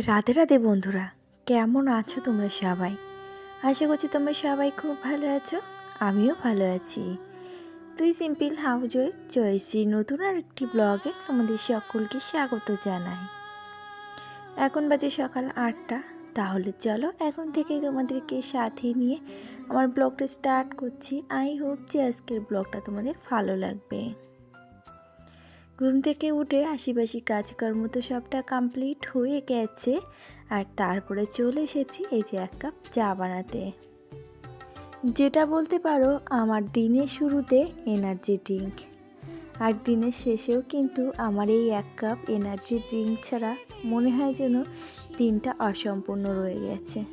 রাধে রাধে বন্ধুরা, কেমন আছো তোমরা সবাই? আশা করছি তোমরা সবাই খুব ভালো আছো, আমিও ভালো আছি। তুই সিম্পল হাউজে চয়েছি নতুন আর একটি ব্লগে আমাদের সকলকে স্বাগত জানাই। এখন বাজে সকাল আটটা, তাহলে চলো এখন থেকেই তোমাদেরকে সাথে নিয়ে আমার ব্লগটা স্টার্ট করছি। আই হোপ যে আজকের ব্লগটা তোমাদের ভালো লাগবে। ঘুম থেকে উঠে আশিপাশি কাজকর্ম তো সবটা কমপ্লিট হয়ে গেছে। আর তারপরে চলে এসেছি এই যে এক কাপ চা বানাতে। যেটা বলতে পারো, আমার দিনের শুরুতে এনার্জি ড্রিঙ্ক আর দিনের শেষেও কিন্তু আমার এই এক কাপ এনার্জি ড্রিঙ্ক ছাড়া মনে হয় যেন দিনটা অসম্পূর্ণ রয়ে গেছে।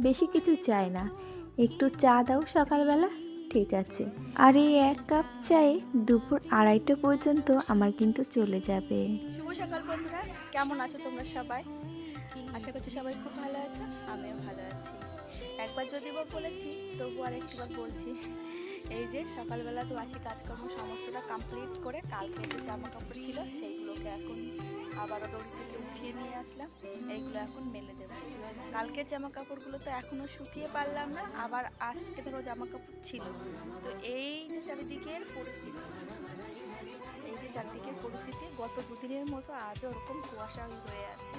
বেশি কিছু চাই না। একটু চা দাও সকালবেলা। ঠিক আছে। আর এই এক কাপ চায়ে দুপুর আড়াইটা পর্যন্ত আমার কিন্তু চলে যাবে। শুভ সকাল বন্ধুরা, কেমন আছো তোমরা সবাই? আশা করছি সবাই খুব ভালো আছো, আমিও ভালো আছি। একবার যদি বা বলেছি, তবু আর একটুবার বলছি। এই যে সকালবেলা তো আসি কাজকর্ম, সমস্তটা কমপ্লিট করে কালকে যে জামা কাপড় ছিল সেইগুলোকে এখন আবারও দড়ি থেকে উঠিয়ে নিয়ে আসলাম। এইগুলো এখন মেলে দেবো। কালকের জামা কাপড়গুলো তো এখনও শুকিয়ে পারলাম না, আবার আজকে ধরো জামা কাপড় ছিল। তো এই যে চারিদিকের পরিস্থিতি, এই যে চারদিকের পরিস্থিতি গত দুদিনের মতো আজও ওরকম কুয়াশা হয়ে আছে।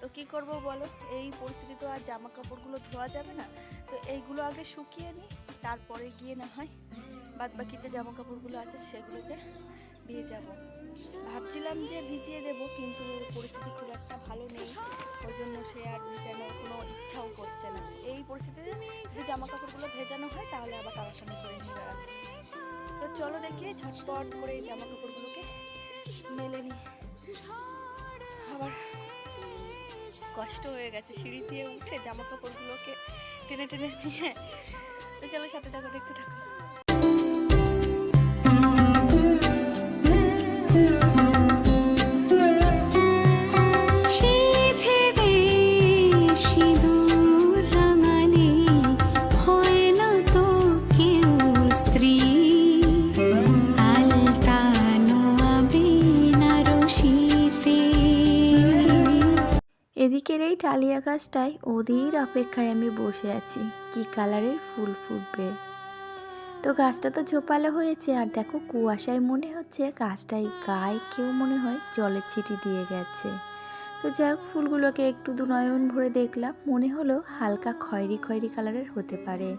তো কি করব বলো? এই পরিস্থিতি তো আর জামা কাপড়গুলো ধোয়া যাবে না। তো এইগুলো আগে শুকিয়ে নিই তারপরে গিয়ে না হয় বাদ বাকি যে জামা কাপড়গুলো আছে সেগুলোকে দিয়ে যাব। ভাবছিলাম যে ভিজিয়ে দেব, কিন্তু পরিস্থিতি খুব একটা ভালো নেই। ওই জন্য সে আর ভিজানোর কোনো ইচ্ছাও করছে না। এই পরিস্থিতিতে যদি জামা কাপড়গুলো ভেজানো হয়, তাহলে আবার টানাটানি করে নিয়ে তো চলো দেখি, ঝটপট করে এই জামা কাপড়গুলোকে মেলে নি। আবার কষ্ট হয়ে গেছে সিঁড়ি দিয়ে উঠে জামা কাপড়গুলোকে টেনে টেনে নিয়ে তো চলো সাথে থাকো দেখতে থাকো। এই গাছটায় ওদের অপেক্ষায় আমি বসে আছি। কি কালারের ফুল ফুটবে? তো গাছটা তো ঝোপালো হয়েছে, আর দেখো কুয়াশায় মনে হচ্ছে গাছটায় গায়ে কেউ মনে হয় জলের ছিটি দিয়ে গেছে। তো যাই হোক ফুলগুলোকে একটু দুনয়ন ভরে দেখলাম, মনে হলো হালকা খয়েরি খয়েরি কালারের হতে পারে।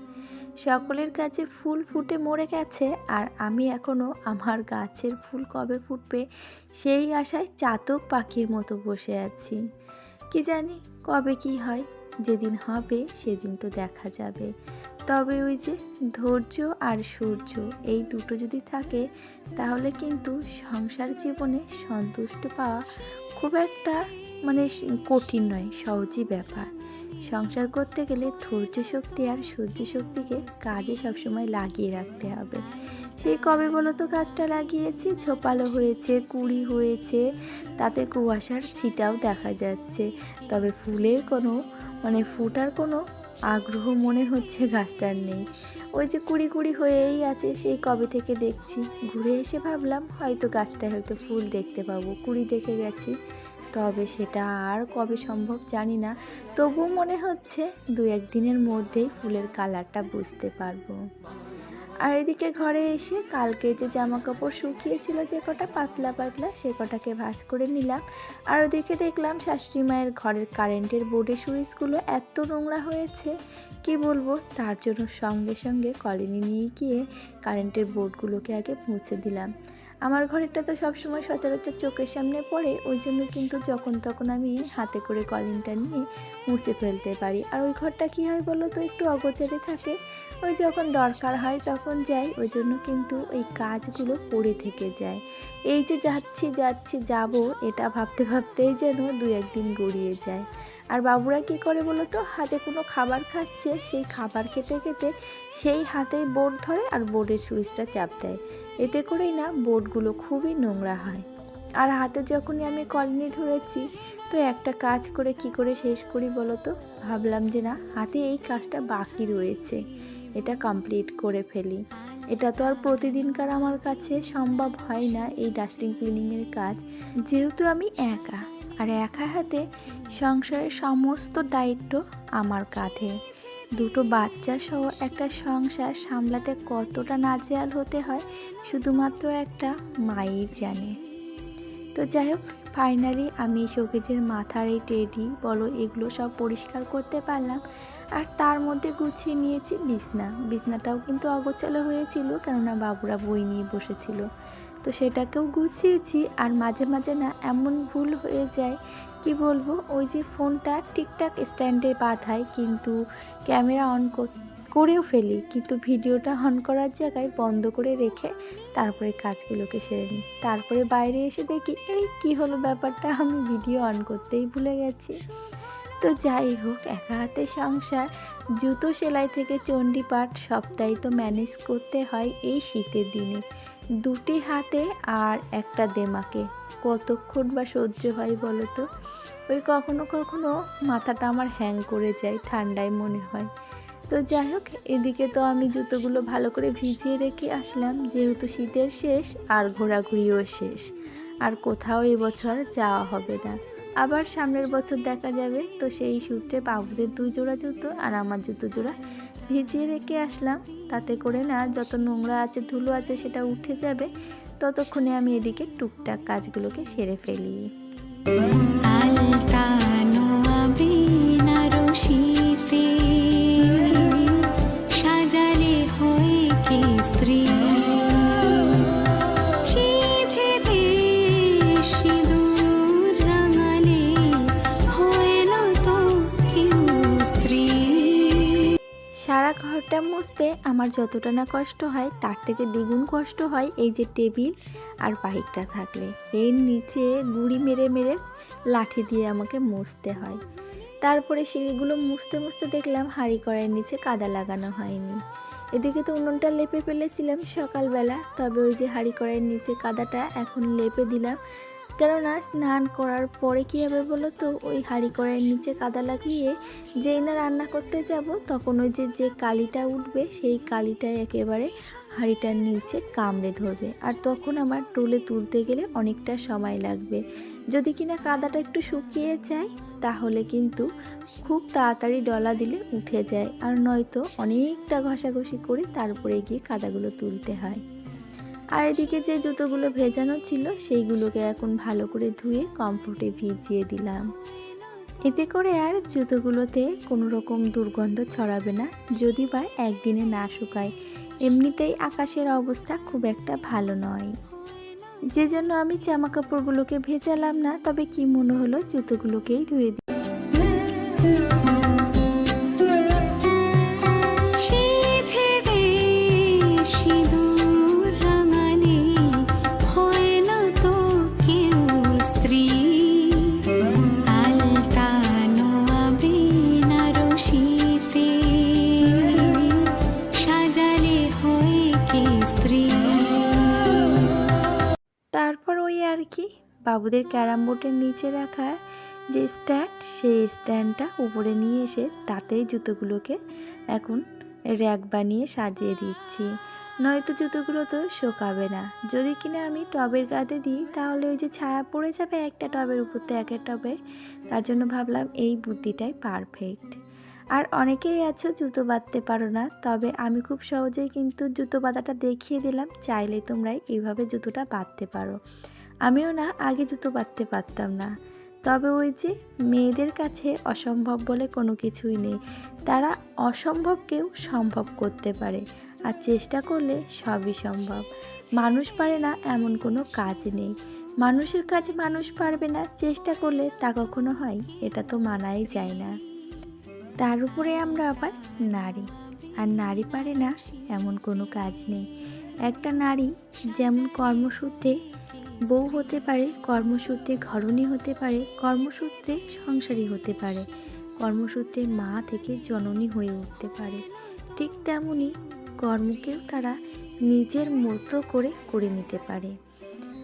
সকলের কাছে ফুল ফুটে মরে গেছে, আর আমি এখনও আমার গাছের ফুল কবে ফুটবে সেই আশায় চাতক পাখির মতো বসে আছি। কি জানি কবে কি হয়? যেদিন হবে, সেদিন তো দেখা যাবে। তবে ওই যে ধৈর্য আর সূর্য, এই দুটো যদি থাকে, তাহলে কিন্তু সংসার জীবনে সন্তুষ্ট পাওয়া খুব একটা মানে কঠিন নয়, সহজই ব্যাপার। সংসার করতে গেলে ধৈর্য শক্তি আর সহ্য শক্তিকে কাজে সবসময় লাগিয়ে রাখতে হবে। সেই কবে বলো তো গাছটা লাগিয়েছি? ঝোপালো হয়েছে, কুড়ি হয়েছে, তাতে কুয়াশার ছিটাও দেখা যাচ্ছে। তবে ফুলের কোনো মানে ফুটার কোনো আগ্রহ মনে হচ্ছে গাছটার নেই। ওই যে কুড়ি কুড়ি হয়েই আছে, সেই কবে থেকে দেখছি। ঘুরে এসে ভাবলাম, হয়তো গাছটায় হয়তো ফুল দেখতে পাবো। কুড়ি দেখে গেছি। তবে সেটা আর কবে সম্ভব জানি না। তবু মনে হচ্ছে দু একদিনের মধ্যেই ফুলের কালারটা বুঝতে পারব। আর এদিকে ঘরে এসে কালকে যে জামা কাপড় শুকিয়েছিল যে কটা পাতলা পাতলা, সে কটাকে ভাজ করে নিলাম। আর ওদিকে দেখলাম শাশুড়ি মায়ের ঘরের কারেন্টের বোর্ডে সুইচগুলো এত নোংরা হয়েছে, কি বলব? তার জন্য সঙ্গে সঙ্গে কলিনি নিয়ে গিয়ে কারেন্টের বোর্ডগুলোকে আগে পৌঁছে দিলাম। আমার ঘরেরটা তো সবসময় সচরাচর চোখের সামনে পড়ে, ওই জন্য কিন্তু যখন তখন আমি হাতে করে কলিংটা নিয়ে মুছে ফেলতে পারি। আর ওই ঘরটা কী হয় বলো তো, একটু অগোচারে থাকে। ওই যখন দরকার হয় তখন যাই, ওই জন্য কিন্তু ওই কাজগুলো পড়ে থেকে যায়। এই যে যাচ্ছি যাচ্ছি, যাব, এটা ভাবতে ভাবতেই যেন দু একদিন গড়িয়ে যায়। আর বাবুরা কি করে বলো তো? হাতে কোনো খাবার খাচ্ছে, সেই খাবার খেতে খেতে সেই হাতেই বোর্ড ধরে আর বোর্ডের সুইচটা চাপ দেয়। এতে করেই না বোর্ডগুলো খুবই নোংরা হয়। আর হাতে যখনই আমি কলনি ধরেছি, তো একটা কাজ করে কি করে শেষ করি বলো তো? ভাবলাম যে না, হাতে এই কাজটা বাকি রয়েছে। এটা কমপ্লিট করে ফেলি। এটা তো আর প্রতিদিনকার আমার কাছে সম্ভব হয় না এই ডাস্টিং ক্লিনিংয়ের কাজ। যেহেতু আমি একা আর একা হাতে সংসারের সমস্ত দায়িত্ব আমার কাঁধে। দুটো বাচ্চা সহ একটা সংসার সামলাতে কতটা নাজেয়াল হতে হয় শুধুমাত্র একটা মাই জানে। তো যাই হোক ফাইনালি আমি শোকেজের মাথার এই টেডি বলো এগুলো সব পরিষ্কার করতে পারলাম। আর তার মধ্যে গুছিয়ে নিয়েছি বিছনা। বিছনাটাও কিন্তু অগোছালো হয়েছিল, কেননা বাবুরা বই নিয়ে বসেছিল। তো সেটাকেও গুছিয়েছি আর মাঝে মাঝে না এমন ভুল হয়ে যায়, কি বলব? ওই যে ফোনটা ঠিকঠাক স্ট্যান্ডে বাঁধাই কিন্তু ক্যামেরা অন করেও ফেলি। কিন্তু ভিডিওটা অন করার জায়গায় বন্ধ করে রেখে তারপরে কাজগুলোকে সেরে নিই। তারপরে বাইরে এসে দেখি, এই কি হলো ব্যাপারটা? আমি ভিডিও অন করতেই ভুলে গেছি। তো যাই হোক, একা হাতে সংসার। জুতো সেলাই থেকে চণ্ডীপাঠ সবটাই তো ম্যানেজ করতে হয় এই শীতের দিনে। দুটি হাতে আর একটা দেমাকে। কতক্ষণ বা সহ্য হয় বলো তো? ওই কখনো কখনো মাথাটা আমার হ্যাং করে যায়, ঠান্ডায় মনে হয়। তো যাই হোক, এদিকে তো আমি জুতোগুলো ভালো করে ভিজিয়ে রেখে আসলাম। যেহেতু শীতের শেষ আর ঘোরাঘুরিও শেষ, আর কোথাও এবছর যাওয়া হবে না। আবার সামনের বছর দেখা যাবে, তো সেই সূত্রে বাবুদের দুই জোড়া জুতো আর আমার জুতো জোড়া ভিজিয়ে রেখে আসলাম। তাতে করে না যত নোংরা আছে, ধুলো আছে সেটা উঠে যাবে, ততক্ষণে আমি এদিকে টুকটাক কাজগুলোকে সেরে ফেলি। আলতানো ঘরটা মুছতে আমার যতটা না কষ্ট হয়, তার থেকে দ্বিগুণ কষ্ট হয় এই যে টেবিল আর বাইকটা থাকলে। এর নিচে গুড়ি মেরে মেরে লাঠি দিয়ে আমাকে মুছতে হয়। তারপরে সিঁড়িগুলো মুছতে মুছতে দেখলাম হাঁড়ি কড়াইয়ের নিচে কাদা লাগানো হয়নি। এদিকে তো উনুনটা লেপে ফেলেছিলাম সকালবেলা, তবে ওই যে হাঁড়ি কড়াইয়ের নিচে কাদাটা এখন লেপে দিলাম। কেননা স্নান করার পরে কী হবে বলো তো? ওই হাঁড়ি কড়াইয়ের নিচে কাদা লাগিয়ে যেই না রান্না করতে যাব, তখন ওই যে যে কালিটা উঠবে, সেই কালিটাই একেবারে হাঁড়িটার নিচে কামড়ে ধরবে। আর তখন আমার টুলে তুলতে গেলে অনেকটা সময় লাগবে। যদি কিনা কাদাটা একটু শুকিয়ে যায়, তাহলে কিন্তু খুব তাড়াতাড়ি ডলা দিলে উঠে যায়। আর নয়তো অনেকটা ঘষাঘষি করে তারপরে গিয়ে কাদাগুলো তুলতে হয়। আর এদিকে যে জুতোগুলো ভেজানো ছিল, সেইগুলোকে এখন ভালো করে ধুয়ে কমফোর্টে ভিজিয়ে দিলাম। এতে করে আর জুতোগুলোতে কোনো রকম দুর্গন্ধ ছড়াবে না, যদি বা একদিনে না শুকায়। এমনিতেই আকাশের অবস্থা খুব একটা ভালো নয়। যে জন্য আমি জামা কাপড়গুলোকে ভেজালাম না, তবে কি মনে হলো জুতোগুলোকেই ধুয়ে দিই। বাবুদের ক্যারাম বোর্ডের নিচে রাখা যে স্ট্যান্ড, সেই স্ট্যান্ডটা উপরে নিয়ে এসে তাতেই জুতোগুলোকে এখন র্যাক বানিয়ে সাজিয়ে দিচ্ছি। নয়তো জুতোগুলো তো শোকাবে না। যদি কিনা আমি টবের গাদে দিই, তাহলে ওই যে ছায়া পড়ে যাবে একটা টবের উপর থেকে একের টবে। তার জন্য ভাবলাম এই বুদ্ধিটাই পারফেক্ট আর অনেকেই আছো জুতো বাঁধতে পারো না, তবে আমি খুব সহজেই কিন্তু জুতো বাঁধাটা দেখিয়ে দিলাম। চাইলে তোমরা এইভাবে জুতোটা বাঁধতে পারো। আমিও না আগে জুতো বাঁধতে পারতাম না। তবে ওই যে মেয়েদের কাছে অসম্ভব বলে কোনো কিছুই নেই। তারা অসম্ভবকেও সম্ভব করতে পারে আর চেষ্টা করলে সবই সম্ভব। মানুষ পারে না এমন কোনো কাজ নেই। মানুষের কাছে মানুষ পারবে না চেষ্টা করলে তা কখনো হয়, এটা তো মানাই যায় না। তার উপরে আমরা আবার নারী, আর নারী পারে না এমন কোনো কাজ নেই। একটা নারী যেমন কর্মসূত্রে বউ হতে পারে, কর্মসূত্রে ঘরণী হতে পারে, কর্মসূত্রে সংসারী হতে পারে, কর্মসূত্রে মা থেকে জননী হয়ে উঠতে পারে। ঠিক তেমনই কর্মকেও তারা নিজের মতো করে করে নিতে পারে।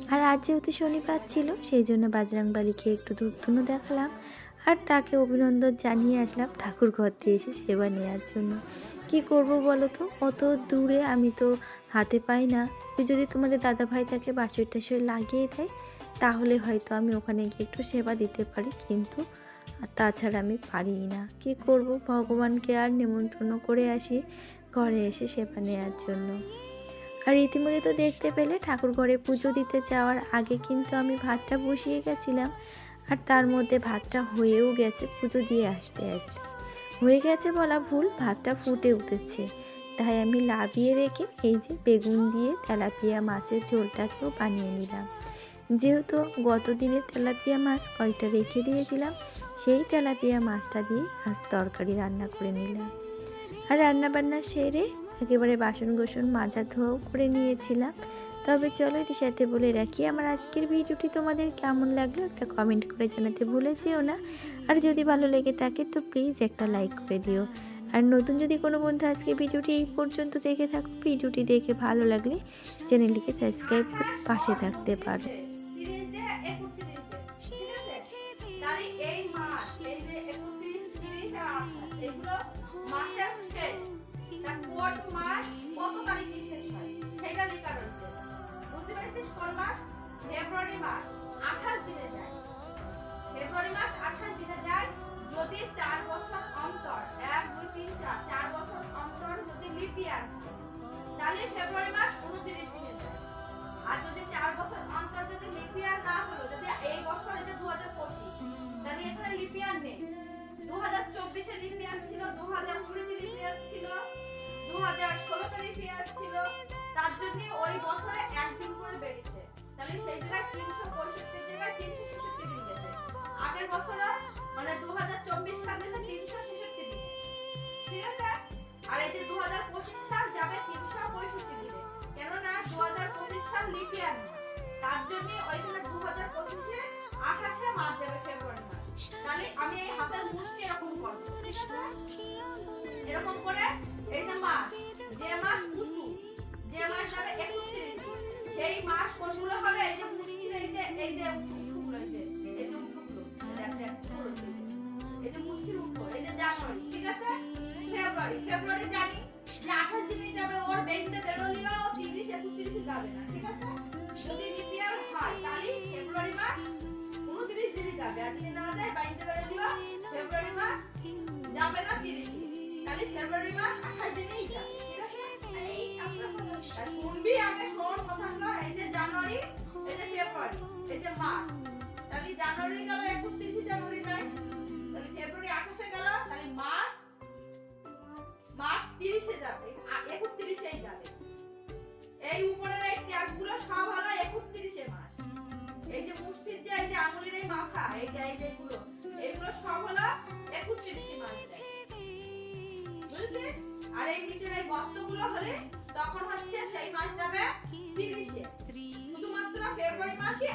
আর আজ যেহেতু শনিবার ছিল, সেই জন্য বাজরাংবালি খেয়ে একটু ধূপধুনো দেখালাম আর তাকে অভিনন্দন জানিয়ে আসলাম ঠাকুর ঘর দিয়ে এসে সেবা নেওয়ার জন্য। কি করব বলো তো? অত দূরে আমি তো হাতে পাই না। তো যদি তোমাদের দাদা ভাই তাকে বাসর টাসর লাগিয়ে দেয়, তাহলে হয়তো আমি ওখানে গিয়ে একটু সেবা দিতে পারি। কিন্তু তাছাড়া আমি পারি না। কি করব? ভগবানকে আর নেমন্ত্রণ করে আসি ঘরে এসে সেবা নেওয়ার জন্য। আর ইতিমধ্যে তো দেখতে পেলে ঠাকুর ঘরে পুজো দিতে যাওয়ার আগে কিন্তু আমি ভাতটা বসিয়ে গেছিলাম। আর তার মধ্যে ভাতটা হয়েও গেছে, পুজো দিয়ে আসতে আসতে। হয়ে গেছে বলা ভুল, ভাতটা ফুটে উঠেছে। তাই আমি লাভিয়ে রেখে এই যে বেগুন দিয়ে তেলাপিয়া মাছের ঝোলটাকেও বানিয়ে নিলাম। যেহেতু গত দিনের তেলাপিয়া মাছ কয়টা রেখে দিয়েছিলাম, সেই তেলাপিয়া মাছটা দিয়ে আজ তরকারি রান্না করে নিলাম। আর রান্না বান্না সেরে একেবারে বাসন গোসন মাজা ধোয়াও করে নিয়েছিলাম। তবে চলো এটির সাথে বলে রাখি, আমার আজকের ভিডিওটি তোমাদের কেমন লাগল একটা কমেন্ট করে জানাতে ভুলে যেও না। আর যদি ভালো লেগে থাকে তো প্লিজ একটা লাইক করে দিও। আর নতুন যদি কোনো বন্ধু আজকে ভিডিওটি এই পর্যন্ত দেখে থাকো, ভিডিওটি দেখে ভালো লাগলে চ্যানেলটিকে সাবস্ক্রাইব করে পাশে থাকতে পারো। ফেব্রুয়ারি মাস, আঠাশ দিনে যায়। ফেব্রুয়ারি মাস, আঠাশ দিনে যায়। যদি চার বছর অন্তর, এক, দুই, তিন, চার চার বছর অন্তর যদি লিপিয়ার তাহলে ফেব্রুয়ারি মাস উনত্রিশ দিনে যায়। আর যদি চার বছর অন্তর যদি লিপিয়ার না হলো, যদি এই বছর এটা দু হাজার পঁচিশ, তাহলে এখানে লিপিয়ার নেই। দু হাজার চব্বিশে লিপিয়ার ছিল দু হাজার কুড়িতে লিপিয়ার ছিল দু হাজার ষোলোতে লিপিয়ার ছিল, তার জন্য ওই বছরে একদিন করে বেড়েছে তাহলে সেই জায়গায় তিনশো পঁয়ষট্টির জায়গায় তিনশো ছেষট্টি আগের বছরে মানে দু হাজার চব্বিশ সাল তিনশো ছেষট্টি দিন। ঠিক আছে? আর এই যে দু হাজার পঁচিশ সাল যাবে তিনশো পঁয়ষট্টি দিনে। কেননা দু হাজার পঁচিশ সাল লিপিয়ার তার জন্য ওইখানে দু হাজার পঁচিশে আঠাশে মাস যাবে ফেব্রুয়ারি মাস। তাহলে আমি এই হাতের মুষ্টি এরকম করব এরকম করে এই যে মাস যে মাস উঁচু, যে মাস যাবে একত্রিশ সেই মাস কোনগুলো হবে? এই যে মুষ্টির এই যে এই যে জানুয়ারি ঠিক আছে? ফেব্রুয়ারি ফেব্রুয়ারি জানি যে আঠাশ দিনই যাবে ওর বেঁধতে বেরোলিও তিরিশ একত্রিশে যাবে না, ঠিক আছে? যদি লিপিয়ার হয়, তাহলে ফেব্রুয়ারি মাস উনত্রিশ দিনই যাবে। আর যদি না যায় বাইতে বেরোলিও ফেব্রুয়ারি মাস যাবে না তিরিশ। তাহলে ফেব্রুয়ারি মাস আঠাশ দিনেই যাবে, ঠিক আছে? শুনবি আগে, শোন কথাগুলো। এই যে জানুয়ারি এই যে ফেব্রুয়ারি এই যে মার্চ, তাহলে জানুয়ারি গেল একত্রিশে জানুয়ারি যায়। এগুলো এগুলো সব হলো মাস আর এই নিচের এই গর্তগুলো হলে তখন হচ্ছে সেই মাস মাসে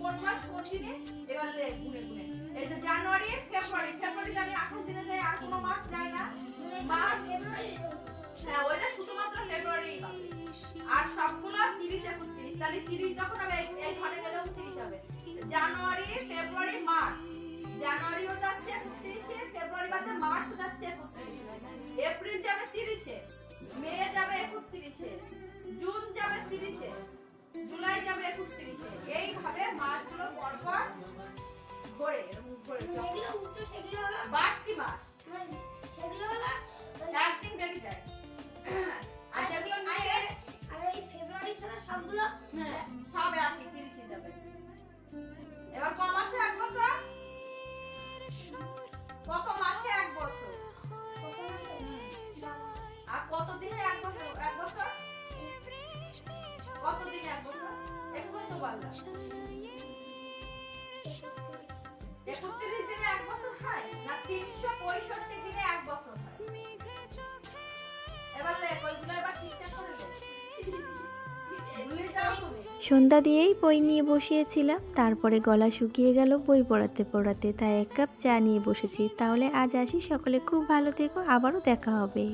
কোন মাস কোন এবার এই যে জানুয়ারি, ফেব্রুয়ারি ফেব্রুয়ারি জানি মাস যায় না। মার্চ হ্যাঁ ওইটা শুধুমাত্র ফেব্রুয়ারি আর সবগুলো তিরিশ একত্রিশ। তাহলে তিরিশ যখন হবে এই- ঘরে গেলে তিরিশ হবে। জানুয়ারি ফেব্রুয়ারি মার্চ। জানুয়ারিও যাচ্ছে একত্রিশে ফেব্রুয়ারি বাদে মার্চও যাচ্ছে একত্রিশে। এপ্রিল যাবে তিরিশে মে যাবে একত্রিশে জুন যাবে তিরিশে জুলাই যাবে একত্রিশে। এইভাবে মাসগুলো পরপর ঘোরে ঘোরে বাড়তি মাস। একদিন বেরিয়ে যায়। হ্যাঁ, সব একই তিরিশে যাবে। এবার ক মাসে এক বছর? কত মাসে এক বছর? আর কত দিনে এক বছর? এক বছর? কত দিনে এক বছর? একবার তো বললাম একত্রিশ দিনে এক বছর হয় না তিনশো পঁয়ষট্টি দিনে এক বছর হয়? এবার লেখ ওইগুলো এবার ঠিকঠাক করে লেখ। সন্ধ্যা দিয়েই বই নিয়ে বসিয়েছিলাম। তারপরে গলা শুকিয়ে গেল বই পড়াতে পড়াতে। তাই এক কাপ চা নিয়ে বসেছি। তাহলে আজ আসি। সকলে খুব ভালো থেকো। আবারও দেখা হবে।